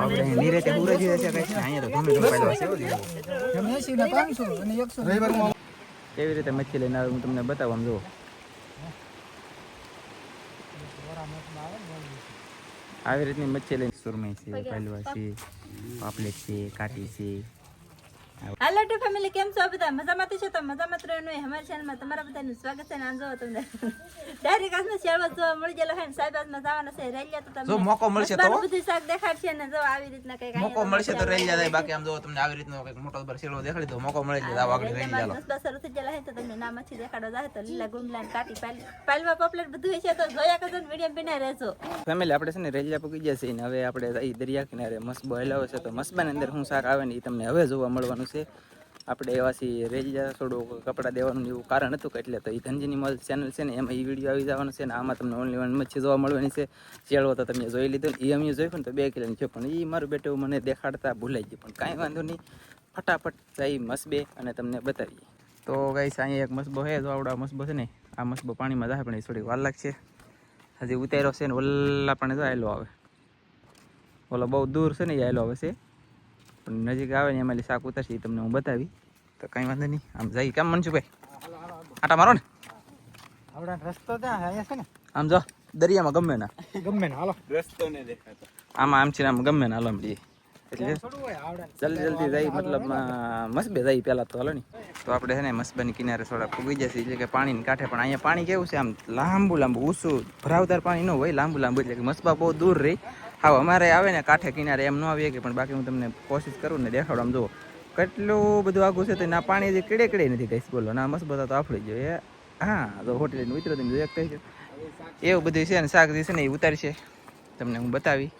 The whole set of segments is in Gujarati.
આપણે અહીં ઉરે જોઈએ છે કઈ અહીંયા તો ગમે ગમે પાડવા છે હો એસી ને પાંચસો અને એકસો કેવી રીતે મચ્છી લઈને આવે હું તમને બતાવું આમ જુઓ. આવી રીતની મચ્છી લઈને. સુરમઈ છે પહેલવા છે પાપલેટ છે કાટી છે. હાલો ટુ ફેમિલી કેમ છો બધા? મજામાં છો તો મજામાં રહેવાનું હોય અમારી ચેનલમાં તમારા બધાનું સ્વાગત છે ને આમ જો તમને. ડાયરેક્ટ આજનો શેરવા જોવા મળી ગયેલો હોય સાહેબ આજમાં જવાના છે. રેલિયા તો તમને જો મોકો મળશે તો બધું શાક દેખાડશે ને જો આવી રીતના કંઈક મોકો મળશે તો રહી જાય બાકી આમ જો તમને આવી રીતનો કંઈક મોટો બર શેરવો દેખાડી દો. મોકો મળે એટલે આવો આગળ રહી ચાલો. બસ શરૂ થઈ ગયેલા હોય તો તમને ના મચ્છી દેખાડો જાય તો લીલા ગુમલા કાટી પાલ પાલવા પોપલેટ બધું છે તો જોયા કરજો વીડિયો બિના રહેજો. ફેમિલી આપણે છે ને રેલિયા પૂકી ગયા છે ને હવે આપણે દરિયા કિનારે મસ્ત હેલાવે છે તો મસબાની અંદર હું શાક આવે ને એ તમને હવે જોવા મળવાનું છે. આપણે એવાથી રેલિયા થોડું કપડાં દેવાનું એવું કારણ હતું કે એટલે તો એ ધનજીની મલ ચેનલ છે ને એમાં એ વીડિયો આવી જવાનો છે ને આમાં તમને ઓનલી વન મચ્છી જોવા મળવાની છે. ચેડવો તો તમે જોઈ લીધો એ અમે જોયું પણ તો બે કિલોની છે પણ એ મારું બેટું મને દેખાડતા ભૂલાઈ ગયું. પણ કાંઈ વાંધો નહીં. ફટાફટ જઈ મસબે અને તમને બતાવીએ. તો ગઈ અહીંયા એક મસબો છે જો આવડા મસબો છે ને. આ મસબો પાણીમાં જાય, પણ એ થોડી વાર લાગશે. હજી ઉતાર્યો છે ને ઓલા પણ જો આવે. ઓલો બહુ દૂર છે ને એ આવેલો આવે છે. પણ નજીક આવે ને એમાં શાક ઉતરશે એ તમને હું બતાવી. તો કાંઈ વાંધો નહીં. આમ જઈ કેમ મનસુભાઈ આટા મારો ને? રસ્તો ત્યાં છે ને? આમ જો દરિયામાં ગમે ના. ગમે ને દેખાતો. આમાં આમ છે આમ ગમે ના હાલો મળીએ એટલે થોડું હોય આવડે જલ્દી જલ્દી જાય મતલબ મસબે જાય પેલા તો હાલો ને. તો આપણે છે ને મસબાની કિનારે થોડા ફૂગી જશે એટલે કે પાણીની કાંઠે પણ અહીંયા પાણી કેવું છે આમ લાંબુ લાંબુ ઊંચું ભરાવદાર પાણી ન હોય લાંબુ લાંબુ એટલે કે મસબા બહુ દૂર રહી. હા, અમારે આવે ને કાંઠે કિનારે, એમ ન આવીએ કે પણ બાકી હું તમને કોશિશ કરું ને દેખાડો આમ જુઓ. કેટલું બધું આગું છે તો ના, પાણી હજી કીડે કીડે નથી કહીશ બોલો. ના, મસ્ત બધા તો આફડી જોઈએ હા, તો હોટેલ ઉતરો તમે એક કહી એવું બધું છે ને, શાક જે છે ને, એ ઉતારશે. તમને હું બતાવી.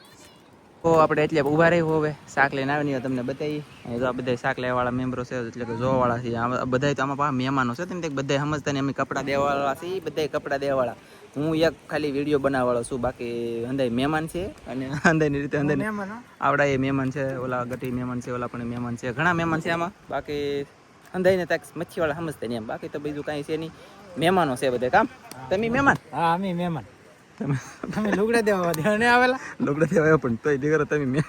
તો આપણે એટલે ઊભા રહી હવે, શાક લઈને આવીને તમને બતાવી તો આ બધા શાક લેવાવાળા મેમ્બરો છે, એટલે કે જોવાવાળા છે. બધા તો આમાં મહેમાનો છે, તેમ બધા સમજતા ને, અમે કપડાં દેવાવાળા છે એ બધા કપડાં દેવાવાળા. હું એક ખાલી વીડિયો બનાવવાળો છું બાકી અંદાય મહેમાન છે અને અંદાયની રીતે મહેમાન આવડા એ મહેમાન છે ઓલા ગટી મહેમાન છે ઓલા પણ મહેમાન છે. ઘણા મહેમાન છે આમાં. બાકી અંદાઈને તાક મચ્છીવાળા સમજતા નહીં એમ. બાકી તો બીજું કાંઈ છે નહીં. મહેમાનો છે બધે કામ? તમે મહેમાન? હા અમે મહેમાન. તમે તમે લુગડા દેવા ધ્યાને આવેલા? લોકડા દેવા પણ તોય દીકરો તમે મેં.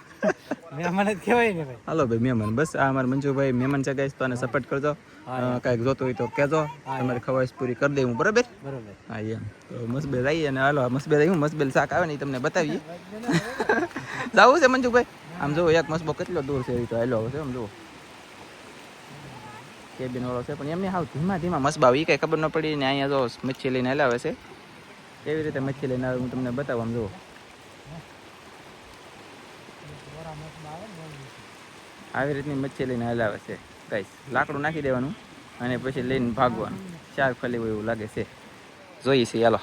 મહેમાન જ કહેવાય ને ભાઈ. હાલો ભાઈ મહેમાન. બસ આ અમારા મંજુભાઈ મહેમાન છે તો આને સપોર્ટ કરજો. કાંઈક જોતું હોય તો કહેજો. તમારી ખવાઈશ પૂરી કરી દે હું બરાબર? બરોબર. હા એમ. તો મસબેલ આવી અને હાલો મસબેલ આવી મસબેલ શાક આવે ને તમને બતાવીએ. જવું છે મંજુભાઈ? આમ જુઓ એક મસબો કેટલો દૂર છે એ તો હાલો છે આમ જુઓ. કેબિન વાળો છે પણ એમને હાવ ધીમા ધીમા મસબા એ કઈ ખબર ન પડી ને અહીંયા જો મચ્છી લઈને હલાવે છે. કેવી રીતે મચ્છી લઈને આવે હું તમને બતાવું આમ જુઓ. આવી રીતની મચ્છી લઈને હલાવે છે ગાઈસ. લાકડું નાખી દેવાનું અને પછી લઈને ભાગવાનું. ચાર ફલી હોય એવું લાગે છે. જોઈએ છે ચાલો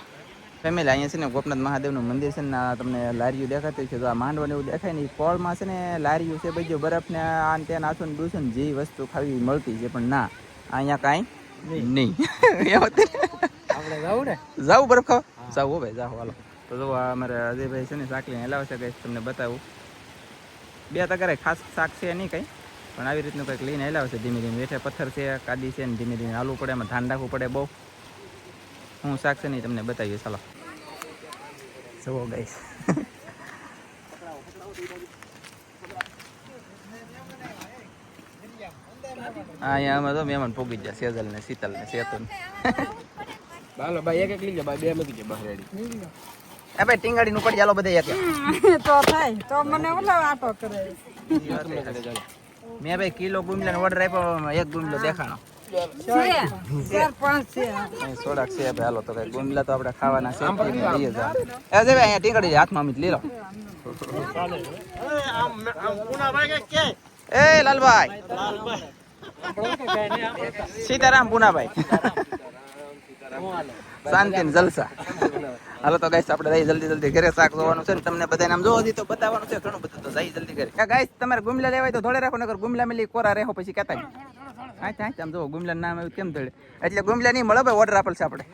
ફેમિલી અહીંયા છે ને ગોપનાથ મહાદેવનું મંદિર છે ને આ તમને લારીયું દેખાતું છે. તો આ માંડવાને એવું દેખાય ને કોળમાં પોળમાં છે ને લારીયું છે બધું બરફ ને આ ને તે નાસું ને ડૂસું જે વસ્તુ ખાવી મળતી છે પણ ના અહીંયા કાંઈ નહીં. નહીં. આપણે જવું ને? જાવું બરફ ખાવા? જાવું હો ભાઈ હાલો. તો જો અમારે અજયભાઈ છે ને લઈને હલાવે છે કંઈક તમને બતાવું. બે તગારે ખાસ શાક છે નહીં કંઈ, પણ આવી રીતનું કંઈક લઈને હલાવે છે ધીમે ધીમે. વેઠે પથ્થર છે, કાદી છે ને ધીમે ધીમે હાલવું પડે, એમાં ધ્યાન રાખવું પડે બહુ. હું શાક છે નહીં તમને બતાવીએ ચાલો જુઓ ગઈશ અહીંયા અમે તો મહેમાન પોગી ગયા સેજલ ને શીતલ ને સેતુન. હાલો ભાઈ એક એક લઈ લો ભાઈ બે મૂકી દે બહાર રેડી એ ભાઈ ટીંગાડી નું પડી ચાલો બધા એક. તો થાય. તો મને ઓલો આટો કરે. મેં ભાઈ કિલો ગુમલા નો ઓર્ડર આપ્યો એક ગુમલો દેખાણો. છે. ચાર પાંચ છે. અહીં સોડાક છે ભાઈ હાલો તો કઈ ગુમલા તો આપણે ખાવાના છે જ નહીં, લઈએ જ આ. એ જે ભાઈ અહીંયા ટીંગાડી હાથમાં અમિત લઈ લો એ લાલભાઈ. સીતારામ પુનાભાઈ. શાંતિ ને જલસા. હાલો તો ગાઈસ આપણે જઈ જલ્દી જલ્દી ઘરે શાક જોવાનું છે ને તમને બધાને આમ જોવો તો બતાવવાનું છે. ઘણું બધું તો જઈ જલ્દી ઘરે. ગાઈસ તમારે ગુમલા લેવાય તો થોડે રાખો, નકર ગુમલા મેલી કોરા રહેવો પછી કહેતા હા હા આમ જો ગુમલા નામ આવ્યું કેમ થોડે એટલે ગુમલા નહીં મળે, ભાઈ ઓર્ડર આપેલ છે આપણે.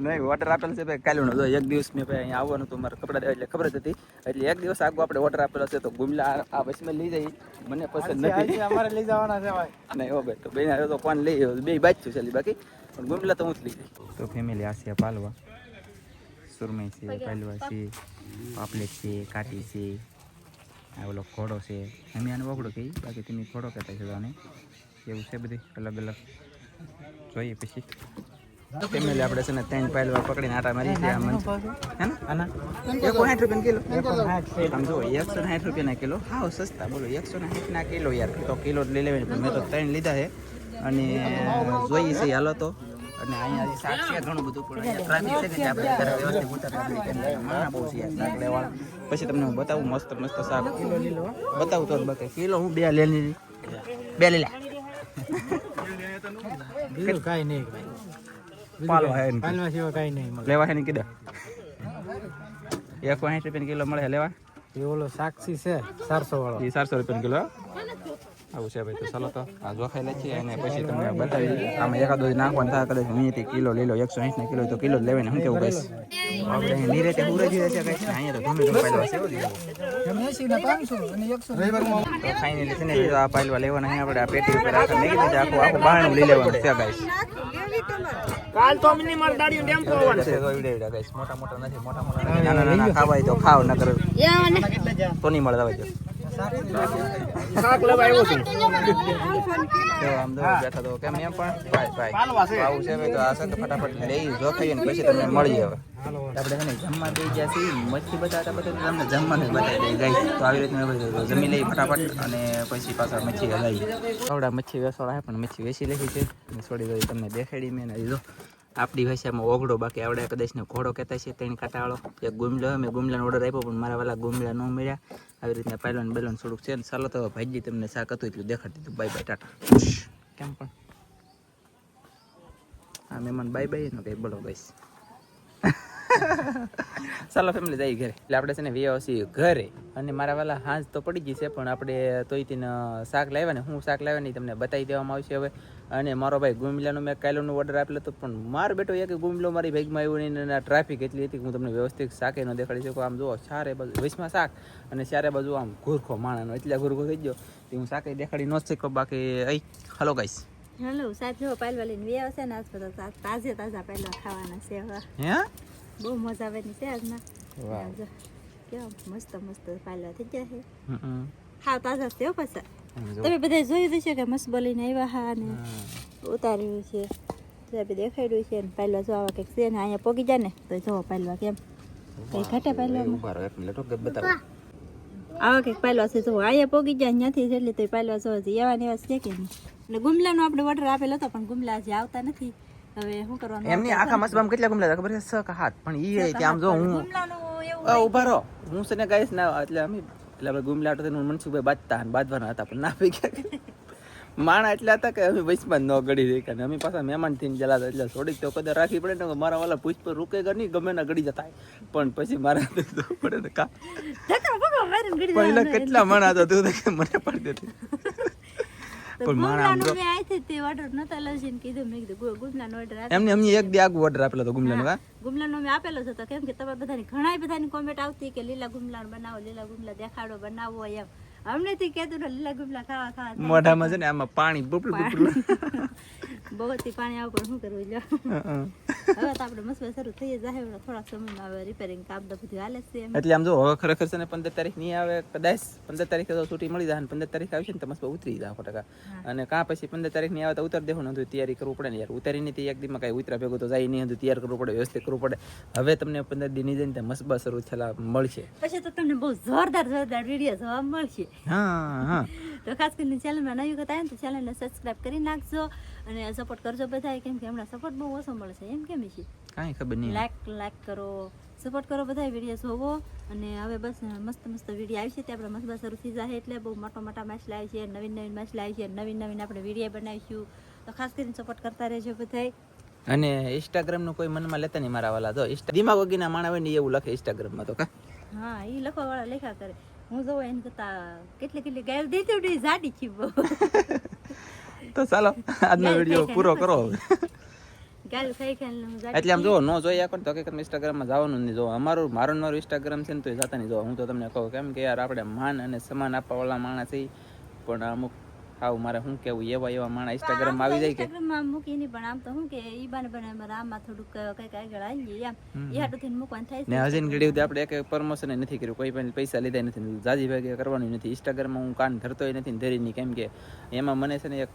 નહીં ઓર્ડર આપેલ છે ભાઈ કાલે જો એક દિવસ મેં ભાઈ અહીંયા આવવાનું હતું મારે કપડા દેવા એટલે ખબર જ હતી. એટલે એક દિવસ આગળ આપણે ઓર્ડર આપેલો છે તો ગુમલા આ- વચમાં લઈ જઈ મને પસંદ નથી. અમારે લઈ જવાના છે ભાઈ. નહીં હો ભાઈ તો બેન આવ્યો તો કોણ લઈ આવ્યો? બે બાજુ છે બાકી. પણ ગુમલા તો હું જ લઈ જઈ તો ફેમિલી આ પાલવા. સુરમઈ છે પાલવા છે પાપલેટ છે કાટી છે આ ઓલો ઘોડો છે. અમે આને વગડો કહી બાકી તમે ઘોડો કહેતા છે તો એવું છે બધી અલગ અલગ જોઈએ પછી. ફેમિલી આપણે છે ને ત્રણ પાયલવા પકડીને આટા મારી છે આ મંચ હે ને? આના. એકસો સાઠ રૂપિયા કિલો. આમ જો એકસો સાઠ રૂપિયાના કિલો. હાવ સસ્તા બોલો એકસો સાઠ ના કિલો યાર. તો કિલો લઈ લેવાની પણ મેં તો ત્રણ લીધા છે. અને જોઈએ છે હાલો તો. અને અહીંયા શાક છે ઘણું બધું પણ અહીંયા ટ્રાફિક છે ને આપણે ઘરે વ્યવસ્થિત ઉતારવા પડી કેમ કે માણા બહુ છે શાક લેવાળા. પછી તમને હું બતાવું મસ્ત મસ્ત શાક બતાવું તો બાકી. કિલો હું બે લે બે લીલા. લે કાંઈ નહીં. પાલવા હે પાલવા સિવાય કાંઈ નહીં મળે. લેવા છે ને કીધા? એકસો સાઠ રૂપિયા કિલો મળે લેવા? એ ઓલો સાક્ષી છે ચારસો વાળો એ ચારસો રૂપિયા કિલો આવું છે ભાઈ તો ચાલો તો. આ જોખાઈ લે છે અને પછી તમને બતાવી આમાં એકાદો દી નાખવાનું થાય કદાચ અહીંયાથી કિલો લઈ લો એકસો સાઠ કિલો તો કિલો જ લેવાય ને શું કેવું કહીશ આપણે નિરેતે ઉરજ છે કહીશ અહીંયા તો ગમે ગમે પાયલવા છે ફાઇનલી છે. ને આ પાયલવા લેવાના આપણે આ પેટી ઉપર આખા લઈ લેવાનું છે કાલ તો મિનિમમ દાડીઓ ગાઈસ મોટા મોટા નથી મોટા મોટા નાના નાના ખાવાય તો ખાવ નકર તો નહીં મળતા ભાઈ શાક લેવા આવ્યો છું. આમ તો બેઠા તો કેમ એમ પણ? ભાઈ ભાઈ આવું છે તો આ સાથે ફટાફટ લઈ જો ખાઈએ ને પછી તમને મળી હવે. આપણે છે ને જમવા દઈ ગયા છીએ મચ્છી બતાવતા બધા તમને જમવાનું બતાવી દઈ ગઈ તો આવી રીતના જમી લઈ ફટાફટ અને પછી પાછા મચ્છી હલાવી થોડા મચ્છી વેસવાળા છે પણ મચ્છી વેચી લખી છે. અને થોડી ઘણી તમને દેખાડી મેં જો. આપણી ભાષામાં ઓગડો બાકી આવડે કદાચ ને ઘોડો કહેતા છે તેની કાંટાવાળો એક ગુમલો મેં ગુમલાનો ઓર્ડર આપ્યો પણ મારા વાલા ગુમલા ન મળ્યા. આવી રીતના પાયલોન બેલોન થોડુંક છે ને ચાલો તો ભાઈજી તમને શાક હતું એટલું દેખાડી દીધું. Bye bye, tata. કેમ પણ? હા મહેમાન બાય બાય નો કંઈ બોલો ગાઈસ ચાલો ફેમિલી જઈ ઘરે. એટલે આપણે છે ને વ્યવસી ઘરે. અને મારા વાલા હાંજ તો પડી ગઈ છે પણ આપણે તોય તેને શાક લાવ્યા ને. હું શાક લાવ્યા નહીં તમને બતાવી દેવામાં આવશે હવે. અને મારો ભાઈ ગુમલાનો મેં કાયલોનો ઓર્ડર આપેલો હતો પણ મારો બેટો એક ગુમલો મારી ભાગમાં આવ્યો નહીં અને ટ્રાફિક એટલી હતી કે હું તમને વ્યવસ્થિત શાકે ન દેખાડી શકું. આમ જુઓ ચારે બાજુ વીસમાં શાક અને ચારે બાજુ આમ ઘૂરખો માણાનો. એટલે ઘૂરખો થઈ ગયો તે હું શાકે દેખાડી ન શકું બાકી અહીં હલો ગાઈશ હેલો સાચો જો પાયલવા લઈને વે આવશે ને તાજે તાજા પહેલા ખાવાના છે હે? બહુ મજા આવવાની છે આજના વાહ. જો, કેવા મસ્ત મસ્ત પાલવા થઈ ગયા છે. હા તાજા છે હો પાછા. તમે બધા જોયું છે કે મસ્ત બોલીને આવ્યા હા ને ઉતાર્યું છે. સાહેબે દેખાડ્યું છે ને પહેલા જો આવા કંઈક છે ને અહીંયા પોગી જાય ને તો જોવો પહેલા કેમ? કઈ ઘટે પહેલા આવા કંઈક પાયલવા છે જો અહીંયા પોગી જાય ત્યાંથી એટલે તો પાયલવા જો હજી એવા ને એવા છે કે નહીં. એટલે ગુમલાનો આપણે ઓર્ડર આપેલો હતો પણ ગુમલા હજી આવતા નથી. હવે શું કરવાનું એમની આખા મસબામ કેટલા ગુમલા ખબર છે? છ કે હાથ. પણ ઈ કે આમ જો હું ઊભા રહો. હું છે ને ગાઈસ ના એટલે અમે એટલે આપણે ગુમલા હતા હું મનસુખભાઈ બાંધતા અને બાંધવાના હતા પણ ના પી ગયા માણા એટલા હતા કે અમે વૈશમાં ન ગળી રહી કે અમે પાછા મહેમાન થઈને જલા એટલે થોડીક તો કદાચ રાખવી પડે ને મારા વાલા પૂછ પર રૂકેગા નહીં ગમે ના ગળી જતા પણ પછી મારા પડે ને કા પણ કેટલા માણા હતા તું મને પાડી દેતી પણ મારા આમ ગુમલાનું મેં આથી તે ઓર્ડર નતા લઈને કીધું મેં કીધું ગુમલાનો ઓર્ડર આપી એમને અમને એક દી આગું ઓર્ડર આપેલો હતો ગુમલાનો કા ગુમલાનો મેં આપેલો હતો કેમ કે તમારે બધાની ઘણા બધાની કોમેન્ટ આવતી કે લીલા ગુમલા બનાવો લીલા ગુમલા દેખાડો બનાવો એમ. અમને થી કહેતું લીલા ગુમલા ખાવા ખાવા મોઢામાં છે ને આમાં પાણી બપડું બપડું બહુ થી પાણી આવું પણ શું કરવું લ્યો. હવે તો આપણે મસ્ત શરૂ થઈ જાય હવે થોડા સમયમાં હવે રિપેરિંગ કામ તો બધું હાલે છે એટલે આમ જો હવે ખરેખર છે ને પંદર તારીખ નહીં આવે કદાચ પંદર તારીખે તો છૂટી મળી જાય અને પંદર તારીખ આવશે ને તો મસ્ત ઉતરી સો ટકા. અને કાં પછી પંદર તારીખ નહીં આવે તો ઉતાર દેવું નથી તૈયારી કરવું પડે ને યાર. ઉતારીને નહીં એક દીમાં કાંઈ ઉતરા ભેગું તો જાય નહીં હતું તૈયાર કરવું પડે વ્યવસ્થિત કરવું પડે. હવે તમને પંદર દિન જઈને મસ્ત બસ શરૂ થયેલા મળશે. પછી તો તમને બહુ જોરદાર જોરદાર વીડિયો જોવા મળશે. હા હા. તો ખાસ કરીને ચેનલમાં નવી આવે ને તો ચેનલને સબસ્ક્રાઇબ કરી નાખજો અને સપોર્ટ કરજો બધા કેમ કે હમણાં સપોર્ટ બહુ ઓછો મળશે એમ કેમ છે કાંઈ ખબર નહીં. લાઈક લાઈક કરો સપોર્ટ કરો બધા વીડિયો જોવો અને હવે બસ મસ્ત મસ્ત વીડિયો આવશે તે આપણે મસ્ત શરૂ થઈ જાય એટલે બહુ મોટા મોટા માછલા આવી છે નવીન નવીન માછલા આવી છે નવીન નવીન આપણે વીડિયો બનાવીશું. તો ખાસ કરીને સપોર્ટ કરતા રહેજો બધા અને ઇન્સ્ટાગ્રામનું કોઈ મનમાં લેતા નહીં મારા વાલા. તો દિમાગ વગીના માણા હોય ને એવું લખે ઇન્સ્ટાગ્રામમાં તો કા? હા એ લખવા વાળા લેખા કરે. હું જોઉં એને કરતા કેટલી કેટલી ગાય દેતી ઉડી જાડી છી તો ચાલો આજનો વીડિયો પૂરો કરો એટલે આમ જો ન જોઈએ કોણ તો હકીકતમાં ઇન્સ્ટાગ્રામમાં જવાનું નહીં. જો અમારું મારું મારું ઇન્સ્ટાગ્રામ છે ને તો જતા નહીં. જો હું તો તમને કહું કેમ કે યાર આપણે માન અને સમાન આપવા વાળા માણસ છે પણ અમુક હાવ મારે શું કેવું એવા એવા માણસ ઇન્સ્ટાગ્રામ આવી જાય કે ઇન્સ્ટાગ્રામમાં મૂકી નહીં પણ આમ તો શું કે ઈ બાને બને અમારે આમાં થોડુંક કઈ કઈ ગળાઈ ગઈ એમ એ હાટું થઈને મૂકવાનું થાય ને હજી ઘડી સુધી આપણે એક પ્રમોશન નથી કર્યું. કોઈ પણ પૈસા લીધા નથી. જાજી ભાગે કરવાનું નથી. ઇન્સ્ટાગ્રામમાં હું કાન ધરતોય નથી ને ધરીની કેમ કે એમાં મને છે ને એક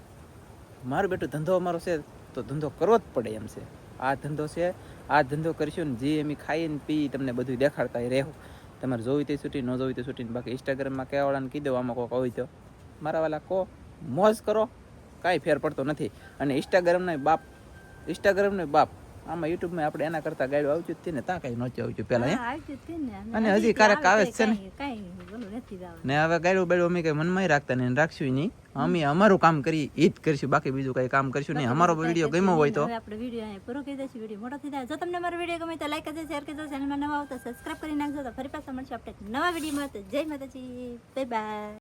મારું બેટું ધંધો અમારો છે તો ધંધો કરવો જ પડે એમ છે. આ ધંધો છે આ ધંધો કરશું ને જે એમ ખાઈને પી તમને બધું દેખાડતા રહેવું તમારે જોવી તે છૂટી ન જોવી તે છૂટી બાકી ઇન્સ્ટાગ્રામમાં કયા વાળાને કીધો આમાં કોઈ હોય તો. મારા વાલા કો? મોજ કરો કાંઈ ફેર પડતો નથી. અને ઇન્સ્ટાગ્રામને બાપ ઇન્સ્ટાગ્રામને બાપ આમાં યુટ્યુબમાં આપણે એના કરતાં ગાડું આવતું હતી ને ત્યાં કાંઈ નહોતું આવતું પહેલાં. અને હજી ક્યારેક આવે છે ને. ને હવે ગાડું બાડું અમે કઈ મનમાં રાખતા નહીં રાખશું નહીં. અમે અમારું કામ કરી એ જ કરીશું બાકી બીજું કઈ કામ કરશું નહીં. અમારો વીડિયો ગમ્યો હોય તો. આપણે વીડિયો અહીં પૂરો કરી દઈશું વીડિયો મોટો થઈ જાય. જો તમને મારો વીડિયો ગમે તો લાઈક કરજો શેર કરજો ચેનલમાં નવા આવતા સબસ્ક્રાઇબ કરી નાખજો. તો ફરી પાછા મળશે આપણે નવા વિડીયોમાં. તો જય માતાજી. Bye bye